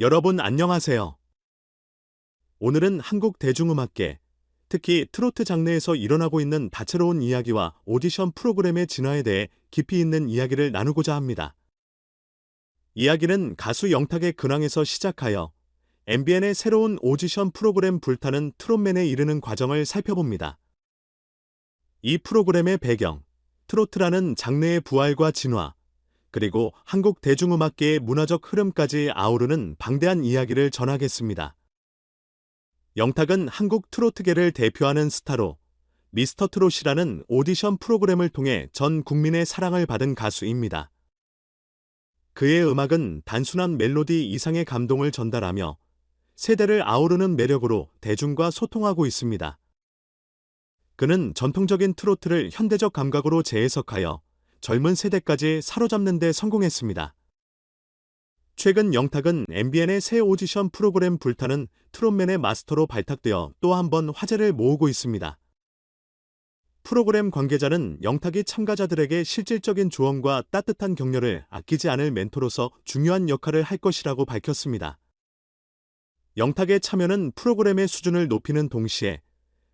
여러분 안녕하세요. 오늘은 한국 대중음악계, 특히 트로트 장르에서 일어나고 있는 다채로운 이야기와 오디션 프로그램의 진화에 대해 깊이 있는 이야기를 나누고자 합니다. 이야기는 가수 영탁의 근황에서 시작하여 MBN의 새로운 오디션 프로그램 불타는 트롯맨에 이르는 과정을 살펴봅니다. 이 프로그램의 배경, 트로트라는 장르의 부활과 진화, 그리고 한국 대중음악계의 문화적 흐름까지 아우르는 방대한 이야기를 전하겠습니다. 영탁은 한국 트로트계를 대표하는 스타로 미스터 트롯이라는 오디션 프로그램을 통해 전 국민의 사랑을 받은 가수입니다. 그의 음악은 단순한 멜로디 이상의 감동을 전달하며 세대를 아우르는 매력으로 대중과 소통하고 있습니다. 그는 전통적인 트로트를 현대적 감각으로 재해석하여 젊은 세대까지 사로잡는 데 성공했습니다. 최근 영탁은 MBN의 새 오디션 프로그램 불타는 트롯맨의 마스터로 발탁되어 또 한 번 화제를 모으고 있습니다. 프로그램 관계자는 영탁이 참가자들에게 실질적인 조언과 따뜻한 격려를 아끼지 않을 멘토로서 중요한 역할을 할 것이라고 밝혔습니다. 영탁의 참여는 프로그램의 수준을 높이는 동시에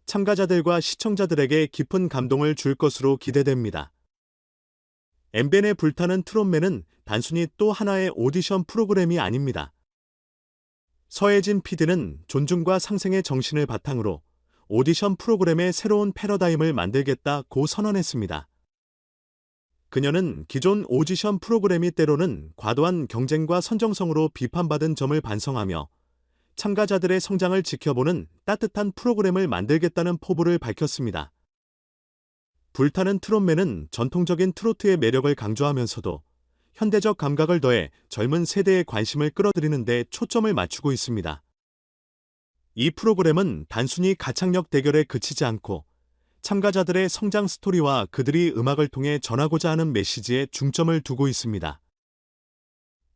참가자들과 시청자들에게 깊은 감동을 줄 것으로 기대됩니다. 엠벤에 불타는 트롯맨은 단순히 또 하나의 오디션 프로그램이 아닙니다. 서혜진 PD는 존중과 상생의 정신을 바탕으로 오디션 프로그램의 새로운 패러다임을 만들겠다고 선언했습니다. 그녀는 기존 오디션 프로그램이 때로는 과도한 경쟁과 선정성으로 비판받은 점을 반성하며 참가자들의 성장을 지켜보는 따뜻한 프로그램을 만들겠다는 포부를 밝혔습니다. 불타는 트롯맨은 전통적인 트로트의 매력을 강조하면서도 현대적 감각을 더해 젊은 세대의 관심을 끌어들이는 데 초점을 맞추고 있습니다. 이 프로그램은 단순히 가창력 대결에 그치지 않고 참가자들의 성장 스토리와 그들이 음악을 통해 전하고자 하는 메시지에 중점을 두고 있습니다.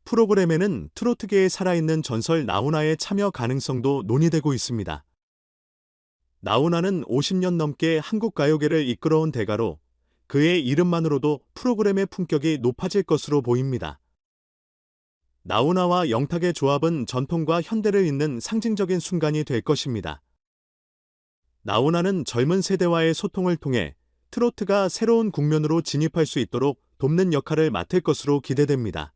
프로그램에는 트로트계에 살아있는 전설 나훈아의 참여 가능성도 논의되고 있습니다. 나훈아는 50년 넘게 한국 가요계를 이끌어온 대가로 그의 이름만으로도 프로그램의 품격이 높아질 것으로 보입니다. 나훈아와 영탁의 조합은 전통과 현대를 잇는 상징적인 순간이 될 것입니다. 나훈아는 젊은 세대와의 소통을 통해 트로트가 새로운 국면으로 진입할 수 있도록 돕는 역할을 맡을 것으로 기대됩니다.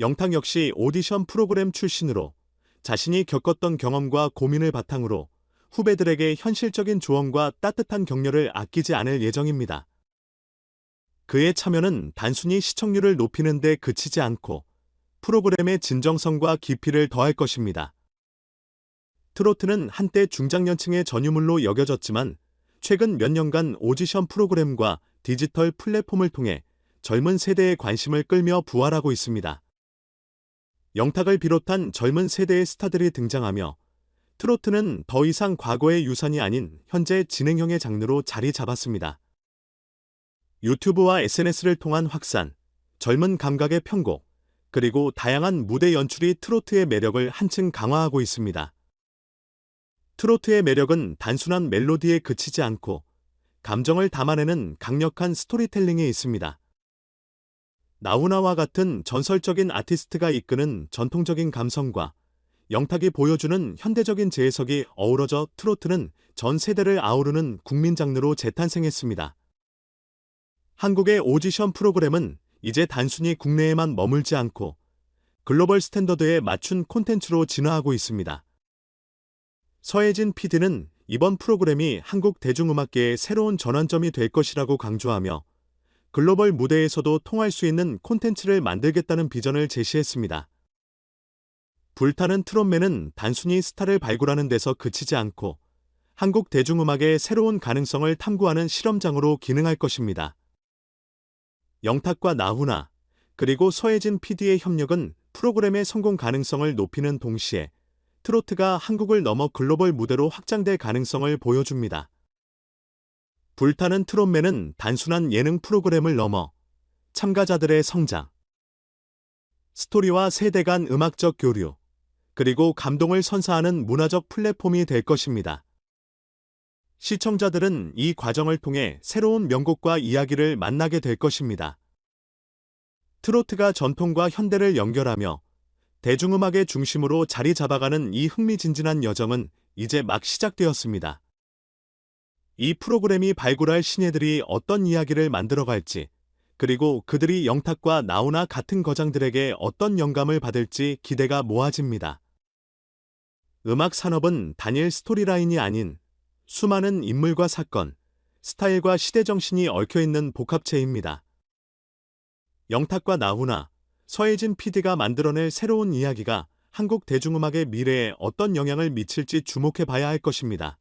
영탁 역시 오디션 프로그램 출신으로 자신이 겪었던 경험과 고민을 바탕으로 후배들에게 현실적인 조언과 따뜻한 격려를 아끼지 않을 예정입니다. 그의 참여는 단순히 시청률을 높이는 데 그치지 않고 프로그램의 진정성과 깊이를 더할 것입니다. 트로트는 한때 중장년층의 전유물로 여겨졌지만 최근 몇 년간 오디션 프로그램과 디지털 플랫폼을 통해 젊은 세대의 관심을 끌며 부활하고 있습니다. 영탁을 비롯한 젊은 세대의 스타들이 등장하며 트로트는 더 이상 과거의 유산이 아닌 현재 진행형의 장르로 자리 잡았습니다. 유튜브와 SNS를 통한 확산, 젊은 감각의 편곡, 그리고 다양한 무대 연출이 트로트의 매력을 한층 강화하고 있습니다. 트로트의 매력은 단순한 멜로디에 그치지 않고 감정을 담아내는 강력한 스토리텔링에 있습니다. 나훈아와 같은 전설적인 아티스트가 이끄는 전통적인 감성과 영탁이 보여주는 현대적인 재해석이 어우러져 트로트는 전 세대를 아우르는 국민 장르로 재탄생했습니다. 한국의 오디션 프로그램은 이제 단순히 국내에만 머물지 않고 글로벌 스탠더드에 맞춘 콘텐츠로 진화하고 있습니다. 서혜진 PD는 이번 프로그램이 한국 대중음악계의 새로운 전환점이 될 것이라고 강조하며 글로벌 무대에서도 통할 수 있는 콘텐츠를 만들겠다는 비전을 제시했습니다. 불타는 트롯맨은 단순히 스타를 발굴하는 데서 그치지 않고 한국 대중음악의 새로운 가능성을 탐구하는 실험장으로 기능할 것입니다. 영탁과 나훈아, 그리고 서혜진 PD의 협력은 프로그램의 성공 가능성을 높이는 동시에 트로트가 한국을 넘어 글로벌 무대로 확장될 가능성을 보여줍니다. 불타는 트롯맨은 단순한 예능 프로그램을 넘어 참가자들의 성장, 스토리와 세대 간 음악적 교류, 그리고 감동을 선사하는 문화적 플랫폼이 될 것입니다. 시청자들은 이 과정을 통해 새로운 명곡과 이야기를 만나게 될 것입니다. 트로트가 전통과 현대를 연결하며 대중음악의 중심으로 자리 잡아가는 이 흥미진진한 여정은 이제 막 시작되었습니다. 이 프로그램이 발굴할 신예들이 어떤 이야기를 만들어갈지, 그리고 그들이 영탁과 나훈아 같은 거장들에게 어떤 영감을 받을지 기대가 모아집니다. 음악 산업은 단일 스토리라인이 아닌 수많은 인물과 사건, 스타일과 시대 정신이 얽혀 있는 복합체입니다. 영탁과 나훈아, 서혜진 PD가 만들어낼 새로운 이야기가 한국 대중음악의 미래에 어떤 영향을 미칠지 주목해 봐야 할 것입니다.